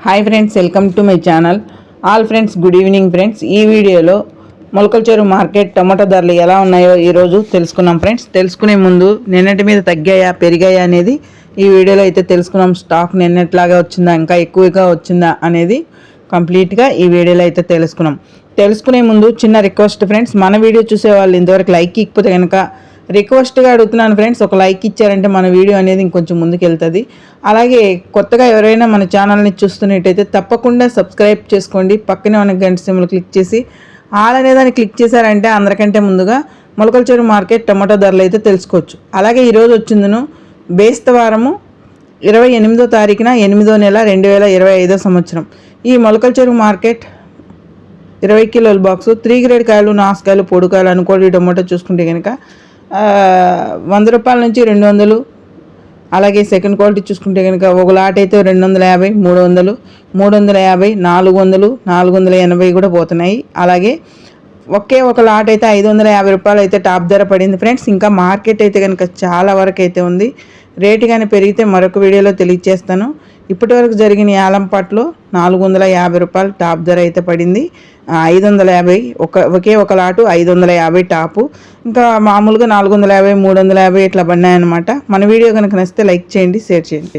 Hi friends welcome to my channel all friends good evening friends ఈ వీడియోలో మొలకల్చేరు చెరువు market tomato ధరలు ఎలా ఉన్నాయో ఈరోజు తెలుసుకున్నాం ఫ్రెండ్స్ తెలుసుకునే ముందు నిన్నటి మీద తగ్గాయా పెరిగాయా అనేది ఈ వీడియోలో అయితే తెలుసుకున్నాం. స్టాక్ నిన్నట్లాగా వచ్చిందా ఇంకా ఎక్కువగా వచ్చిందా అనేది కంప్లీట్గా ఈ వీడియోలో అయితే తెలుసుకున్నాం. తెలుసుకునే ముందు చిన్న రిక్వెస్ట్ ఫ్రెండ్స్ మన వీడియో చూసే వాళ్ళు ఇంతవరకు లైక్ ఇకపోతే కనుక రిక్వెస్ట్గా అడుగుతున్నాను ఫ్రెండ్స్. ఒక లైక్ ఇచ్చారంటే మన వీడియో అనేది ఇంకొంచెం ముందుకు వెళ్తుంది అలాగే కొత్తగా ఎవరైనా మన ఛానల్ని చూస్తున్నట్టయితే తప్పకుండా సబ్స్క్రైబ్ చేసుకోండి. పక్కనే ఉన్న గంట సిమ్లు క్లిక్ చేసి ఆల్ అనేదాన్ని క్లిక్ చేశారంటే అందరికంటే ముందుగా మొలకల చెరువు మార్కెట్ టమాటో ధరలు అయితే తెలుసుకోవచ్చు. అలాగే ఈరోజు వచ్చిందను బేస్తవారము ఇరవై ఎనిమిదో తారీఖున ఎనిమిదో నెల రెండు వేల ఇరవై ఐదో సంవత్సరం. ఈ మొలకల చెరువు మార్కెట్ ఇరవై కిలోల బాక్సు త్రీ గ్రేడ్ కాయలు నాసుకాయలు పొడుకాయలు అనుకోటి టొమాటో చూసుకుంటే కనుక వంద రూపాయల నుంచి రెండు వందలు. అలాగే సెకండ్ క్వాలిటీ చూసుకుంటే కనుక ఒక లాట్ అయితే రెండు వందల యాభై మూడు వందలు. మూడు వందల యాభై నాలుగు వందలు నాలుగు వందల ఎనభై కూడా పోతున్నాయి. అలాగే ఒకే ఒక లాట్ అయితే ఐదు వందల యాభై రూపాయలు అయితే టాప్ ధర పడింది ఫ్రెండ్స్ ఇంకా మార్కెట్ అయితే కనుక చాలా వరకు అయితే ఉంది. రేటు కానీ పెరిగితే మరొక వీడియోలో తెలియజేస్తాను. ఇప్పటి వరకు జరిగిన యాలంపాట్లో నాలుగు వందల యాభై రూపాయలు టాప్ ధర అయితే పడింది. ఐదు వందల యాభై ఒక ఒకే ఒక లాటు ఐదు వందల యాభై టాపు. ఇంకా మామూలుగా నాలుగు వందల యాభై మూడు వందల యాభై ఇట్లా పడినాయన్నమాట. మన వీడియో కనుక నచ్చితే లైక్ చేయండి షేర్ చేయండి.